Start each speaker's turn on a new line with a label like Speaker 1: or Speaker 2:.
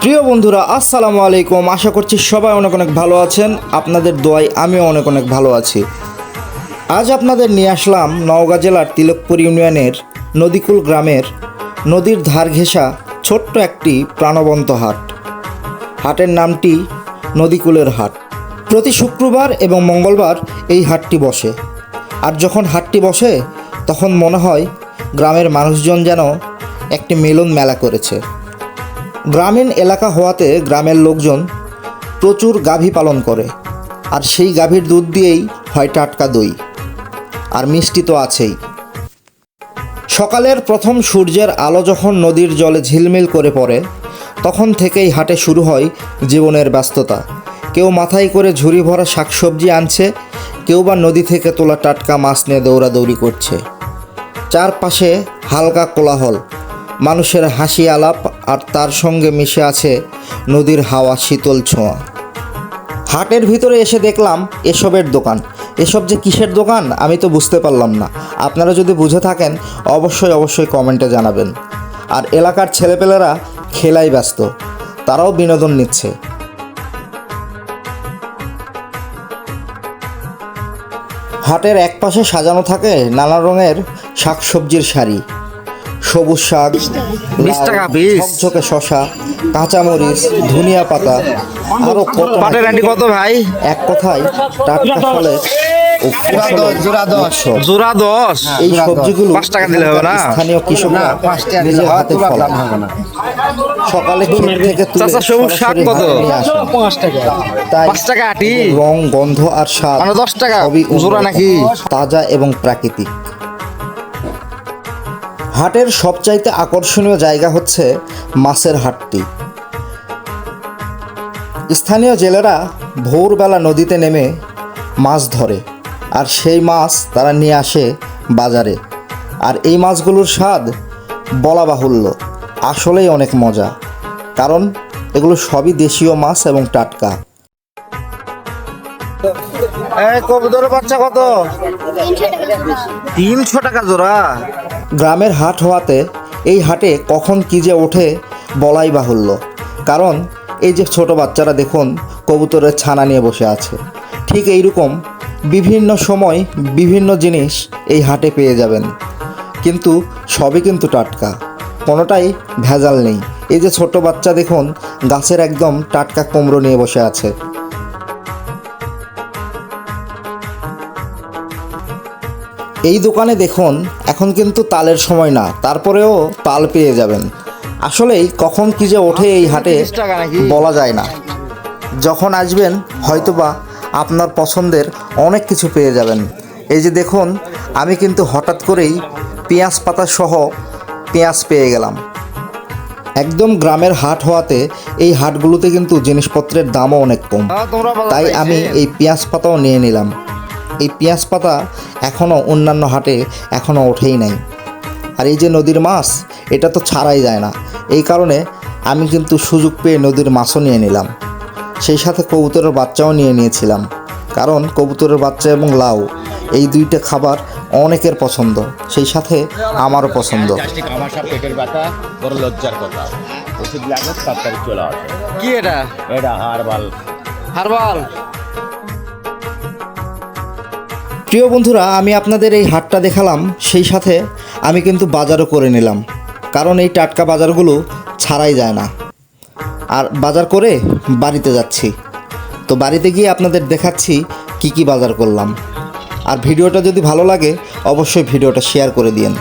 Speaker 1: প্রিয় বন্ধুরা, আসসালামু আলাইকুম। আশা করছি সবাই অনেক অনেক ভালো আছেন। আপনাদের দোয়ায় আমিও অনেক অনেক ভালো আছি। আজ আপনাদের নিয়ে আসলাম নওগাঁ জেলার তিলকপুর ইউনিয়নের নদীকুল গ্রামের নদীর ধার ঘেঁষা ছোট্ট একটি প্রাণবন্ত হাট। হাটের নামটি নদীকুলের হাট। প্রতি শুক্রবার এবং মঙ্গলবার এই হাটটি বসে। আর যখন হাটটি বসে তখন মনে হয় গ্রামের মানুষজন যেন একটি মিলন মেলা করেছে। গ্রামীণ এলাকা হওয়াতে গ্রামের লোকজন প্রচুর গাভী পালন করে, আর সেই গাভীর দুধ দিয়েই হয় টাটকা দই, আর মিষ্টি তো আছেই। সকালের প্রথম সূর্যের আলো যখন নদীর জলে ঝিলমিল করে পড়ে, তখন থেকেই হাটে শুরু হয় জীবনের ব্যস্ততা। কেউ মাথায় করে ঝুড়ি ভরা শাকসবজি আনছে কেউ বা নদী থেকে তোলা টাটকা মাছ নিয়ে দৌড়াদৌড়ি করছে। চারপাশে হালকা কোলাহল, মানুষের হাসি আলাপ আর তার সঙ্গে মিশে আছে নদীর হাওয়া শীতল ছোঁয়া। হাটের ভিতরে এসে দেখলাম এসবের দোকান। এসব যে কিসের দোকান আমি তো বুঝতে পারলাম না। আপনারা যদি বুঝে থাকেন, অবশ্যই অবশ্যই কমেন্টে জানাবেন। আর এলাকার ছেলেপেলেরা খেলায় ব্যস্ত, তারাও বিনোদন নিচ্ছে। হাটের এক পাশে সাজানো থাকে নানা রঙের শাকসবজির শাড়ি সবুজ শাক
Speaker 2: বিশ টাকা piece।
Speaker 1: ঝকঝকে শশা কাঁচামরিচ ধনিয়া পাতা আরও কত
Speaker 2: পাটের আন্টি কত ভাই?
Speaker 1: এক কথায় টাটকা ফলের ও ফসলের
Speaker 2: জোড়া দশ।
Speaker 1: এই সবজিগুলো
Speaker 2: পাঁচ টাকা দিলে হবে না?
Speaker 1: স্থানীয় কৃষকরা নিজের হাতে ফলান সকালে ক্ষেত থেকে তুলে
Speaker 2: চাচা, সবুজ শাক কত?
Speaker 1: হাটে নিয়ে তাই
Speaker 2: পাঁচ টাকা আটি?
Speaker 1: রং গন্ধ আর স্বাদ
Speaker 2: মানে দশ টাকা? জোড়া নাকি?
Speaker 1: তাজা এবং প্রাকৃতিক। হাটের সবচাইতে আকর্ষণীয় জায়গা হচ্ছে মাছের হাটটি। স্থানীয় জেলেরা ভোরবেলা নদীতে নেমে মাছ ধরে। আর সেই মাছ তারা নিয়ে আসে বাজারে। আর এই মাছগুলোর স্বাদ বলা বাহুল্য আসলেই অনেক মজা। কারণ এগুলো সবই দেশীয় মাছ এবং টাটকা।
Speaker 2: কবুতরের বাচ্চা কত? তিনশো টাকা জোড়া?
Speaker 1: গ্রামের হাট হওয়াতে এই হাটে কখন কি যে ওঠে বলাই বাহুল্য। কারণ এই যে ছোট বাচ্চারা দেখুন কবুতরের ছানা নিয়ে বসে আছে। ঠিক এইরকম বিভিন্ন সময় বিভিন্ন জিনিস এই হাটে পেয়ে যাবেন। কিন্তু সবই কিন্তু টাটকা। কোনোটাই ভেজাল নেই। এই যে ছোট বাচ্চা দেখুন গাছের একদম টাটকা কুমড়ো নিয়ে বসে আছে। এই দোকানে দেখুন এখন কিন্তু তালের সময় না তারপরেও তাল পেয়ে যাবেন। আসলেই কখন কি যে ওঠে এই হাটে? বলা যায় না। যখন আসবেন হয়তোবা আপনার পছন্দের অনেক কিছু পেয়ে যাবেন। এই যে দেখুন আমি কিন্তু হঠাৎ করেই পেঁয়াজ পাতা সহ পেঁয়াজ পেয়ে গেলাম। একদম গ্রামের হাট হওয়াতে এই হাটগুলোতে কিন্তু জিনিসপত্রের দামও অনেক কম।
Speaker 2: হ্যাঁ,
Speaker 1: তাই আমি এই পেঁয়াজ পাতাও নিয়ে নিলাম। এই পেঁয়াজ পাতা এখনও অন্যান্য হাটে এখনও ওঠেই নাই। আর এই যে নদীর মাছ এটা তো ছাড়াই যায় না। এই কারণে আমি কিন্তু সুযোগ পেয়ে নদীর মাছও নিয়ে নিলাম। সেই সাথে কবুতরের বাচ্চাও নিয়ে নিয়েছিলাম। কারণ কবুতরের বাচ্চা এবং লাউ এই দুইটা খাবার অনেকের পছন্দ। সেই সাথে আমারও পছন্দ।
Speaker 3: আমার সব পেটের ব্যথা বড় লজ্জার কথা। ওষুধ লাগবে তাড়াতাড়ি চলে আসে।
Speaker 2: কি এটা?
Speaker 3: এটা হারবাল।
Speaker 2: হারবাল?
Speaker 1: প্রিয় বন্ধুরা আমি আপনাদের এই হাটটা দেখালাম। সেই সাথে আমি কিন্তু বাজারও করে নিলাম। কারণ এই টাটকা বাজারগুলো ছাড়াই যায় না। আর বাজার করে বাড়িতে যাচ্ছি। তো বাড়িতে গিয়ে আপনাদের দেখাচ্ছি কি কি বাজার করলাম। আর ভিডিওটা যদি ভালো লাগে, অবশ্যই ভিডিওটা শেয়ার করে দিন.